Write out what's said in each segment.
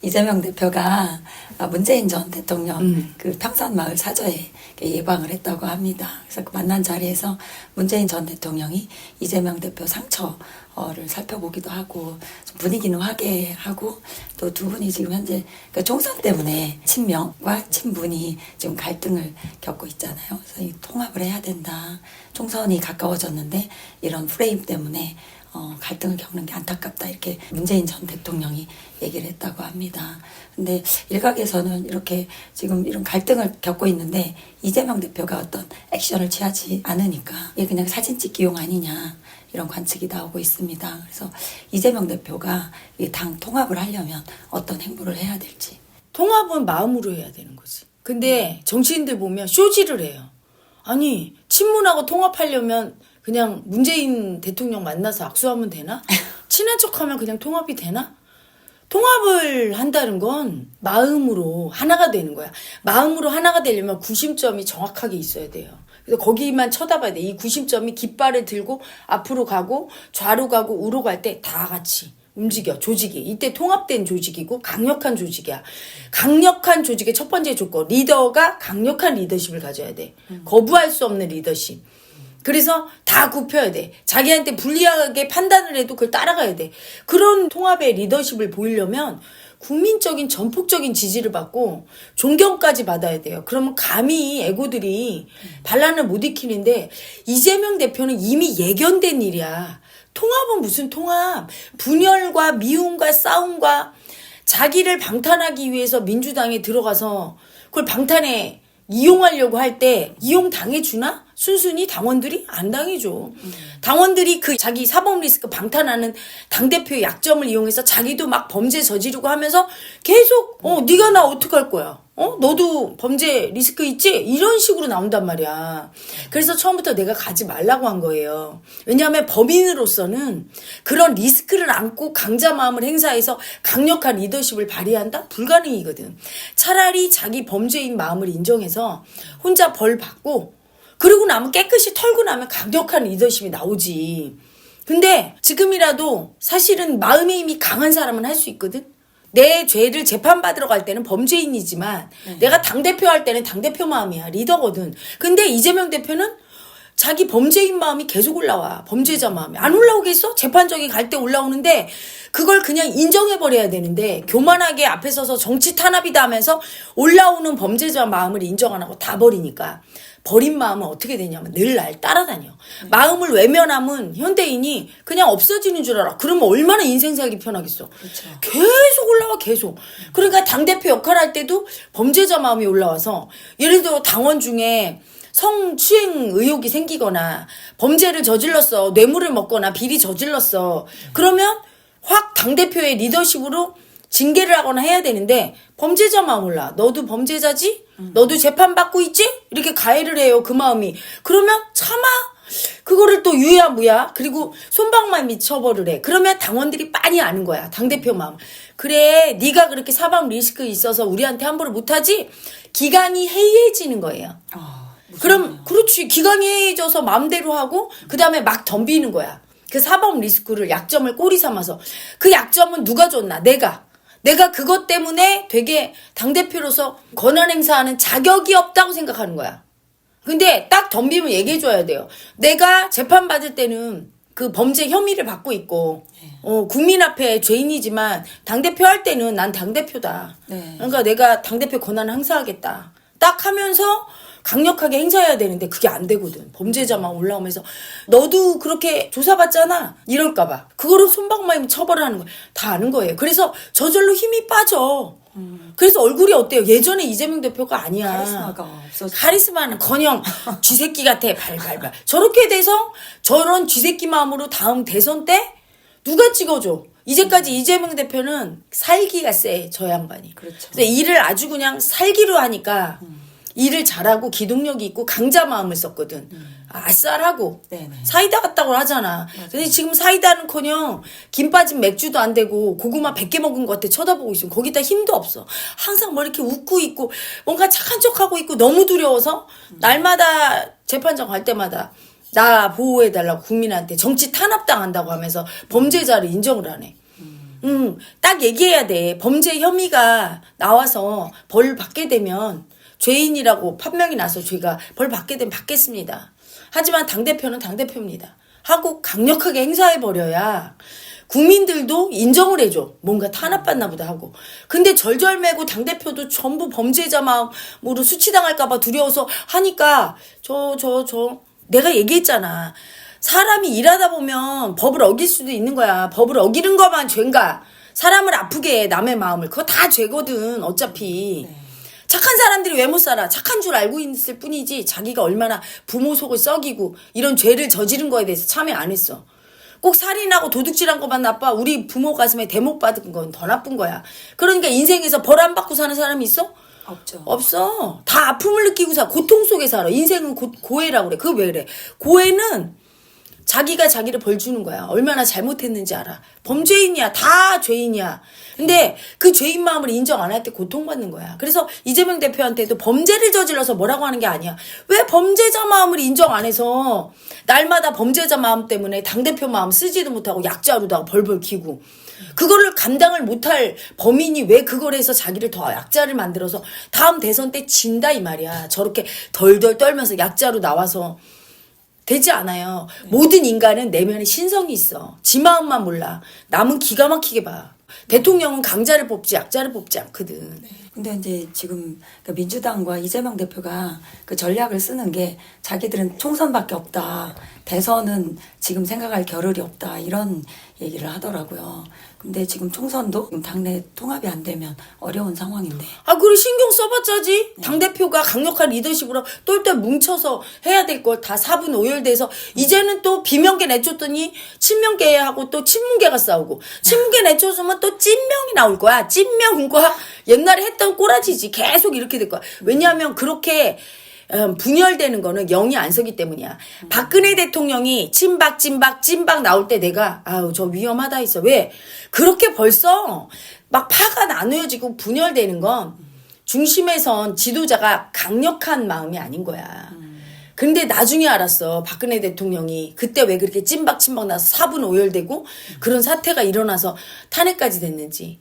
이재명 대표가 문재인 전 대통령 음. 그 평산마을 사저에 예방을 했다고 합니다. 그래서 그 만난 자리에서 문재인 전 대통령이 이재명 대표 상처를 살펴보기도 하고 좀 분위기는 화기하고 또 두 분이 지금 현재 그 총선 때문에 친명과 친분이 지금 갈등을 겪고 있잖아요. 그래서 이 통합을 해야 된다. 총선이 가까워졌는데 이런 프레임 때문에 어, 갈등을 겪는 게 안타깝다 이렇게 문재인 전 대통령이 얘기를 했다고 합니다. 근데 일각에서는 이렇게 지금 이런 갈등을 겪고 있는데 이재명 대표가 어떤 액션을 취하지 않으니까 이게 그냥 사진 찍기용 아니냐 이런 관측이 나오고 있습니다. 그래서 이재명 대표가 이당 통합을 하려면 어떤 행보를 해야 될지. 통합은 마음으로 해야 되는 거지. 근데 정치인들 보면 쇼지를 해요. 아니, 친문하고 통합하려면 그냥 문재인 대통령 만나서 악수하면 되나? 친한 척하면 그냥 통합이 되나? 통합을 한다는 건 마음으로 하나가 되는 거야. 마음으로 하나가 되려면 구심점이 정확하게 있어야 돼요. 그래서 거기만 쳐다봐야 돼. 이 구심점이 깃발을 들고 앞으로 가고 좌로 가고 우로 갈 때 다 같이 움직여 조직이 이때 통합된 조직이고 강력한 조직이야 강력한 조직의 첫 번째 조건 리더가 강력한 리더십을 가져야 돼 거부할 수 없는 리더십 그래서 다 굽혀야 돼 자기한테 불리하게 판단을 해도 그걸 따라가야 돼 그런 통합의 리더십을 보이려면 국민적인 전폭적인 지지를 받고 존경까지 받아야 돼요. 그러면 감히 애고들이 반란을 못 익히는데 이재명 대표는 이미 예견된 일이야. 통합은 무슨 통합? 분열과 미움과 싸움과 자기를 방탄하기 위해서 민주당에 들어가서 그걸 방탄에 이용하려고 할 때 이용 당해주나? 순순히 당원들이 안 당해줘. 당원들이 그 자기 사법 리스크 방탄하는 당대표의 약점을 이용해서 자기도 막 범죄 저지르고 하면서 계속 어 네가 나 어떡할 거야. 어 너도 범죄 리스크 있지? 이런 식으로 나온단 말이야. 그래서 처음부터 내가 가지 말라고 한 거예요. 왜냐하면 법인으로서는 그런 리스크를 안고 강자 마음을 행사해서 강력한 리더십을 발휘한다? 불가능이거든. 차라리 자기 범죄인 마음을 인정해서 혼자 벌 받고 그러고 나면 깨끗이 털고 나면 강력한 리더십이 나오지. 근데 지금이라도 사실은 마음의 힘이 강한 사람은 할 수 있거든? 내 죄를 재판받으러 갈 때는 범죄인이지만 내가 당대표 할 때는 당대표 마음이야. 리더거든. 근데 이재명 대표는 자기 범죄인 마음이 계속 올라와. 범죄자 마음이. 안 올라오겠어? 재판정에 갈때 올라오는데 그걸 그냥 인정해버려야 되는데 교만하게 앞에 서서 정치 탄압이다 하면서 올라오는 범죄자 마음을 인정 안 하고 다 버리니까 버린 마음은 어떻게 되냐면 늘 날 따라다녀. 마음을 외면하면 현대인이 그냥 없어지는 줄 알아. 그러면 얼마나 인생 살기 편하겠어. 그렇죠. 계속 올라와 계속. 그러니까 당대표 역할할 때도 범죄자 마음이 올라와서 예를 들어 당원 중에 성추행 의혹이 생기거나 범죄를 저질렀어. 뇌물을 먹거나 비리 저질렀어. 그러면 확 당대표의 리더십으로 징계를 하거나 해야 되는데 범죄자 마음 올라. 너도 범죄자지? 너도 재판받고 있지? 이렇게 가해를 해요. 그 마음이. 그러면 차마 그거를 또 유야무야. 그리고 손방만 미쳐버리래. 그러면 당원들이 빤히 아는 거야. 당대표 마음. 그래, 네가 그렇게 사법 리스크 있어서 우리한테 함부로 못하지? 기간이 해이해지는 거예요. 어, 무슨 그럼 그렇지 기간이 해져서 마음대로 하고 그 다음에 막 덤비는 거야. 그 사법 리스크를 약점을 꼬리 삼아서 그 약점은 누가 줬나? 내가. 내가 그것 때문에 되게 당대표로서 권한 행사하는 자격이 없다고 생각하는 거야. 근데 딱 덤비면 얘기해줘야 돼요. 내가 재판받을 때는 그 범죄 혐의를 받고 있고, 어, 국민 앞에 죄인이지만 당대표 할 때는 난 당대표다. 네. 그러니까 내가 당대표 권한을 행사하겠다. 딱 하면서 강력하게 행사해야 되는데 그게 안 되거든. 범죄자만 올라오면서 너도 그렇게 조사받잖아. 이럴까봐. 그거로 손방망이 처벌하는 거다 아는 거예요. 그래서 저절로 힘이 빠져. 그래서 얼굴이 어때요? 예전에 이재명 대표가 아니야. 카리스마가 없어져. 카리스마는 커녕 쥐새끼 같아 발발발 저렇게 돼서 저런 쥐새끼 마음으로 다음 대선 때 누가 찍어줘 이제까지 이재명 대표는 살기가 세 저 양반이 그렇죠. 그래서 일을 아주 그냥 살기로 하니까 일을 잘하고 기동력이 있고 강자 마음을 썼거든 아싸라고 네네. 사이다 같다고 하잖아. 근데 지금 사이다는커녕 김 빠진 맥주도 안 되고 고구마 100개 먹은 것 같아 쳐다보고 있으면 거기다 힘도 없어. 항상 뭐 이렇게 웃고 있고 뭔가 착한 척하고 있고 너무 두려워서 날마다 재판장 갈 때마다 나 보호해달라고 국민한테 정치 탄압당한다고 하면서 범죄자를 인정을 안 해. 음, 딱 얘기해야 돼. 범죄 혐의가 나와서 벌 받게 되면 죄인이라고 판명이 나서 죄가 벌 받게 되면 받겠습니다. 하지만 당대표는 당대표입니다. 하고 강력하게 행사해버려야 국민들도 인정을 해줘. 뭔가 탄압받나 보다 하고. 근데 절절매고 당대표도 전부 범죄자 마음으로 수치당할까봐 두려워서 하니까 저, 저, 저. 내가 얘기했잖아. 사람이 일하다 보면 법을 어길 수도 있는 거야. 법을 어기는 것만 죄인가. 사람을 아프게 해, 남의 마음을. 그거 다 죄거든, 어차피. 착한 사람들이 왜 못 살아? 착한 줄 알고 있을 뿐이지 자기가 얼마나 부모 속을 썩이고 이런 죄를 저지른 거에 대해서 참여 안 했어. 꼭 살인하고 도둑질한 것만 나빠. 우리 부모 가슴에 대목 받은 건 더 나쁜 거야. 그러니까 인생에서 벌 안 받고 사는 사람이 있어? 없죠. 없어. 다 아픔을 느끼고 살아. 고통 속에 살아. 인생은 고, 고해라고 그래. 그거 왜 그래? 고해는 자기가 자기를 벌 주는 거야. 얼마나 잘못했는지 알아. 범죄인이야. 다 죄인이야. 근데 그 죄인 마음을 인정 안 할 때 고통받는 거야. 그래서 이재명 대표한테도 범죄를 저질러서 뭐라고 하는 게 아니야. 왜 범죄자 마음을 인정 안 해서 날마다 범죄자 마음 때문에 당대표 마음 쓰지도 못하고 약자로다가 벌벌 키고 그거를 감당을 못할 범인이 왜 그걸 해서 자기를 더 약자를 만들어서 다음 대선 때 진다 이 말이야. 저렇게 덜덜 떨면서 약자로 나와서 되지 않아요. 모든 인간은 내면에 신성이 있어. 지 마음만 몰라. 남은 기가 막히게 봐. 대통령은 강자를 뽑지 약자를 뽑지 않거든. 근데 이제 지금 그 민주당과 이재명 대표가 그 전략을 쓰는 게 자기들은 총선밖에 없다. 대선은 지금 생각할 겨를이 없다. 이런 얘기를 하더라고요. 근데 지금 총선도 당내 통합이 안 되면 어려운 상황인데. 아, 그래 신경 써봤자지. 당대표가 강력한 리더십으로 똘똘 뭉쳐서 해야 될 걸 다 사분 오열돼서 이제는 또 비명계 내쫓더니 친명계하고 또 친문계가 싸우고 친문계 내쫓으면 또 찐명이 나올 거야. 찐명과 옛날에 했던 꼬라지지. 계속 이렇게 될 거야. 왜냐하면 그렇게 음, 분열되는 거는 영이 안 서기 때문이야. 박근혜 대통령이 찐박 찐박 찐박 나올 때 내가 아우 저 위험하다 했어. 왜? 그렇게 벌써 막 파가 나누어지고 분열되는 건 중심에선 지도자가 강력한 마음이 아닌 거야. 근데 나중에 알았어. 박근혜 대통령이 그때 왜 그렇게 찐박찐박 나서 사분 오열되고 그런 사태가 일어나서 탄핵까지 됐는지.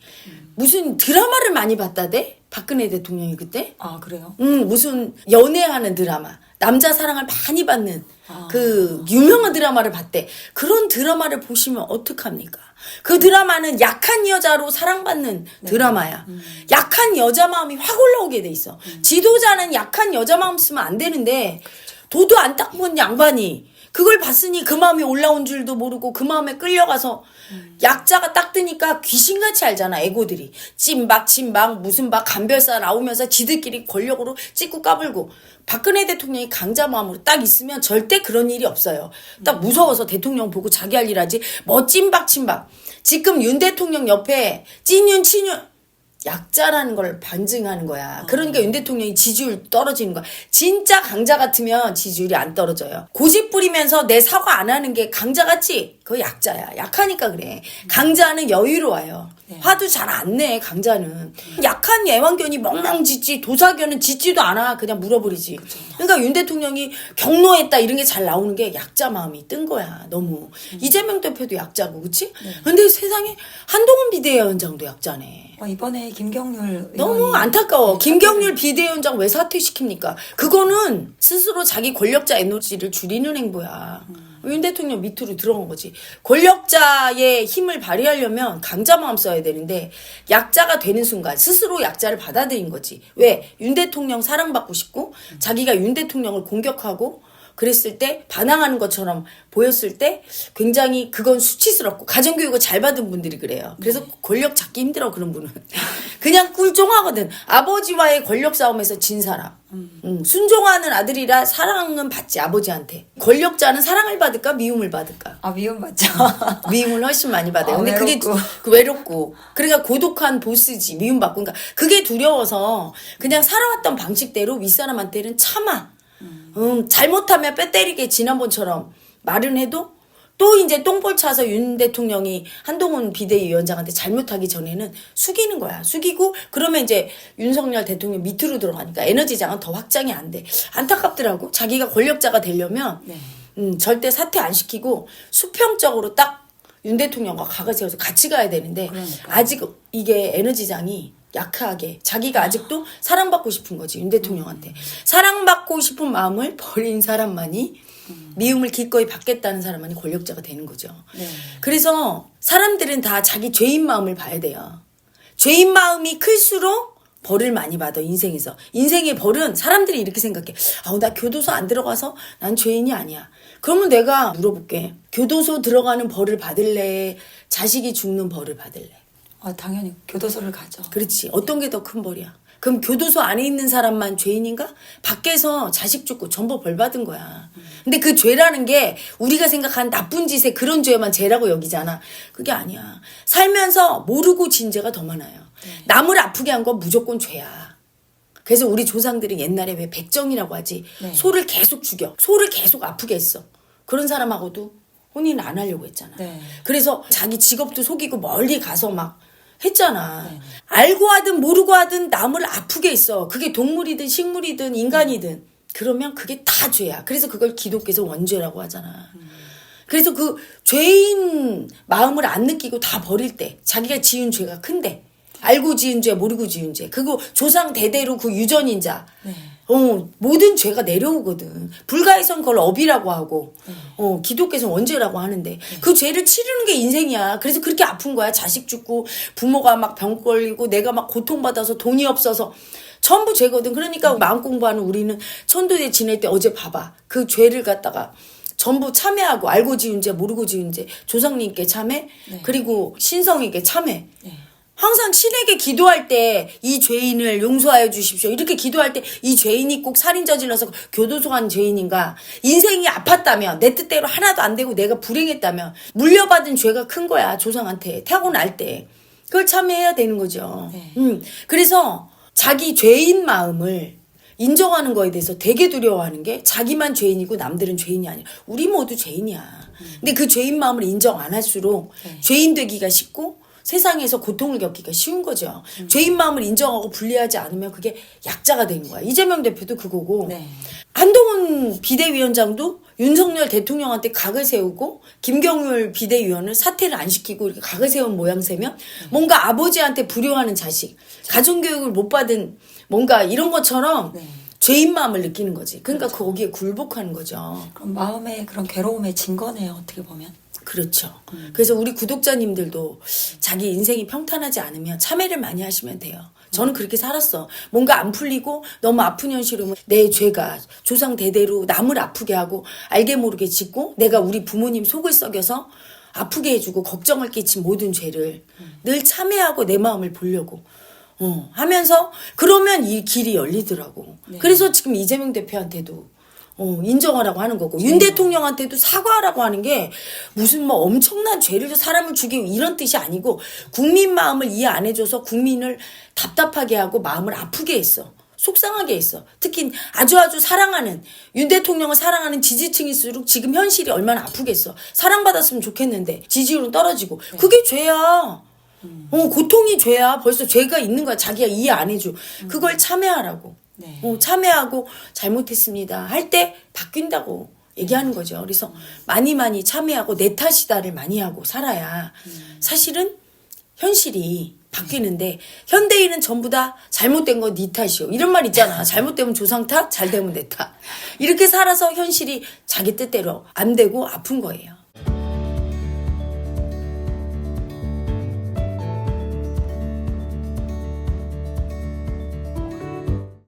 무슨 드라마를 많이 봤다대? 박근혜 대통령이 그때? 아, 그래요? 음, 무슨 연애하는 드라마. 남자 사랑을 많이 받는 아. 그 유명한 드라마를 봤대. 그런 드라마를 보시면 어떡합니까? 그 드라마는 약한 여자로 사랑받는 드라마야. 약한 여자 마음이 확 올라오게 돼 있어. 지도자는 약한 여자 마음 쓰면 안 되는데 도도 안 닦은 양반이 그걸 봤으니 그 마음이 올라온 줄도 모르고 그 마음에 끌려가서 약자가 딱 뜨니까 귀신같이 알잖아 애고들이. 찐박 찐박 무슨 박 간별사 나오면서 지들끼리 권력으로 찍고 까불고. 박근혜 대통령이 강자 마음으로 딱 있으면 절대 그런 일이 없어요. 딱 무서워서 대통령 보고 자기 할 일 하지. 뭐 찐박 찐박. 지금 윤 대통령 옆에 찐윤 친윤 약자라는 걸 반증하는 거야. 그러니까 윤 대통령이 지지율 떨어지는 거야. 진짜 강자 같으면 지지율이 안 떨어져요. 고집 부리면서 내 사과 안 하는 게 강자 같지? 그거 약자야. 약하니까 그래. 강자는 여유로워요. 화도 잘 안 내, 강자는. 약한 애완견이 멍멍짖지, 도사견은 짖지도 않아. 그냥 물어버리지. 그러니까 윤 대통령이 경로했다 이런 게 잘 나오는 게 약자 마음이 뜬 거야. 너무. 이재명 대표도 약자고, 그치? 근데 세상에 한동훈 비대위원장도 약자네. 어, 이번에 김경률 너무 안타까워. 김경률 비대위원장 왜 사퇴시킵니까? 그거는 스스로 자기 권력자 에너지를 줄이는 행보야. 윤 대통령 밑으로 들어간 거지. 권력자의 힘을 발휘하려면 강자 마음 써야 되는데 약자가 되는 순간 스스로 약자를 받아들인 거지. 왜? 윤 대통령 사랑받고 싶고 자기가 윤 대통령을 공격하고 그랬을 때 반항하는 것처럼 보였을 때 굉장히 그건 수치스럽고 가정교육을 잘 받은 분들이 그래요. 그래서 권력 잡기 힘들어 그런 분은 그냥 꿀종하거든. 아버지와의 권력 싸움에서 진 사람. 음, 순종하는 아들이라 사랑은 받지 아버지한테. 권력자는 사랑을 받을까 미움을 받을까? 아 미움 받죠. 미움을 훨씬 많이 받아요. 아, 근데 그게 외롭고. 그 외롭고 그러니까 고독한 보스지 미움 받고 그러니까 그게 두려워서 그냥 살아왔던 방식대로 윗사람한테는 참아. 음, 잘못하면 뼈 때리게 지난번처럼 말은 해도 또 이제 똥볼 차서 윤 대통령이 한동훈 비대위원장한테 잘못하기 전에는 숙이는 거야. 숙이고 그러면 이제 윤석열 대통령 밑으로 들어가니까 에너지장은 더 확장이 안 돼. 안타깝더라고. 자기가 권력자가 되려면 네. 음, 절대 사퇴 안 시키고 수평적으로 딱 윤 대통령과 각을 세워서 같이 가야 되는데 그러니까. 아직 이게 에너지장이 약하게. 자기가 아직도 사랑받고 싶은 거지 윤 대통령한테. 사랑받고 싶은 마음을 버린 사람만이 미움을 기꺼이 받겠다는 사람만이 권력자가 되는 거죠. 네. 그래서 사람들은 다 자기 죄인 마음을 봐야 돼요. 죄인 마음이 클수록 벌을 많이 받아 인생에서. 인생의 벌은 사람들이 이렇게 생각해. 아우 나 교도소 안 들어가서 난 죄인이 아니야. 그러면 내가 물어볼게. 교도소 들어가는 벌을 받을래? 자식이 죽는 벌을 받을래 어, 당연히 교도소를 가죠. 그렇지. 어떤 게 더 큰 벌이야? 그럼 교도소 안에 있는 사람만 죄인인가? 밖에서 자식 죽고 전부 벌 받은 거야. 근데 그 죄라는 게 우리가 생각하는 나쁜 짓에 그런 죄만 죄라고 여기잖아. 그게 아니야. 살면서 모르고 진 죄가 더 많아요. 남을 아프게 한 건 무조건 죄야. 그래서 우리 조상들이 옛날에 왜 백정이라고 하지? 네. 소를 계속 죽여. 소를 계속 아프게 했어. 그런 사람하고도 혼인 안 하려고 했잖아. 네. 그래서 자기 직업도 속이고 멀리 가서 막 했잖아. 네. 알고 하든 모르고 하든 남을 아프게 했어. 그게 동물이든 식물이든 인간이든. 그러면 그게 다 죄야. 그래서 그걸 기독교에서 원죄라고 하잖아. 그래서 그 죄인 마음을 안 느끼고 다 버릴 때 자기가 지은 죄가 큰데 알고 지은 죄 모르고 지은 죄 그거 조상 대대로 그 유전인자 네. 어 모든 죄가 내려오거든. 불가에선 그걸 업이라고 하고 어 기독교에서 원죄라고 하는데 그 죄를 치르는 게 인생이야. 그래서 그렇게 아픈 거야. 자식 죽고 부모가 막 병 걸리고 내가 막 고통받아서 돈이 없어서. 전부 죄거든. 그러니까 마음 공부하는 우리는 천도제 지낼 때 어제 봐봐. 그 죄를 갖다가 전부 참회하고 알고 지은 죄 모르고 지은 죄 조상님께 참회? 그리고 신성에게 참회? 네. 항상 신에게 기도할 때 이 죄인을 용서하여 주십시오. 이렇게 기도할 때 이 죄인이 꼭 살인 저질러서 교도소 간 죄인인가? 인생이 아팠다면 내 뜻대로 하나도 안 되고 내가 불행했다면 물려받은 죄가 큰 거야 조상한테 태어날 때 그걸 참회해야 되는 거죠. 네. 음 그래서 자기 죄인 마음을 인정하는 거에 대해서 되게 두려워하는 게 자기만 죄인이고 남들은 죄인이 아니야. 우리 모두 죄인이야. 근데 그 죄인 마음을 인정 안 할수록 네. 죄인 되기가 쉽고 세상에서 고통을 겪기가 쉬운 거죠. 죄인 마음을 인정하고 분리하지 않으면 그게 약자가 되는 거야. 이재명 대표도 그거고 네. 한동훈 비대위원장도 윤석열 대통령한테 각을 세우고 김경률 비대위원을 사퇴를 안 시키고 이렇게 각을 세운 모양새면 뭔가 아버지한테 불효하는 자식, 가정교육을 못 받은 뭔가 이런 것처럼 네. 죄인 마음을 느끼는 거지. 그러니까 거기에 굴복하는 거죠. 그럼 마음의 그런 괴로움의 증거네요. 어떻게 보면. 그렇죠. 그래서 우리 구독자님들도 자기 인생이 평탄하지 않으면 참회를 많이 하시면 돼요. 저는 그렇게 살았어. 뭔가 안 풀리고 너무 아픈 현실이면 내 죄가 조상 대대로 남을 아프게 하고 알게 모르게 짓고 내가 우리 부모님 속을 썩여서 아프게 해주고 걱정을 끼친 모든 죄를 늘 참회하고 내 마음을 보려고 어, 하면서 그러면 이 길이 열리더라고. 그래서 지금 이재명 대표한테도 어, 인정하라고 하는 거고 윤 대통령한테도 사과하라고 하는 게 무슨 뭐 엄청난 죄를 사람을 죽이고 이런 뜻이 아니고 국민 마음을 이해 안 해줘서 국민을 답답하게 하고 마음을 아프게 했어. 속상하게 했어. 특히 아주 아주 사랑하는 윤 대통령을 사랑하는 지지층일수록 지금 현실이 얼마나 아프겠어. 사랑받았으면 좋겠는데 지지율은 떨어지고 그게 죄야. 어, 고통이 죄야. 벌써 죄가 있는 거야. 자기가 이해 안 해줘. 그걸 참여하라고. 네. 어, 참여하고 잘못했습니다. 할 때 바뀐다고 얘기하는 거죠. 그래서 많이 많이 참여하고 내 탓이다를 많이 하고 살아야 사실은 현실이 바뀌는데 현대인은 전부 다 잘못된 건 네 탓이요. 이런 말 있잖아. 잘못되면 조상 탓, 잘 되면 내 탓. 이렇게 살아서 현실이 자기 뜻대로 안 되고 아픈 거예요.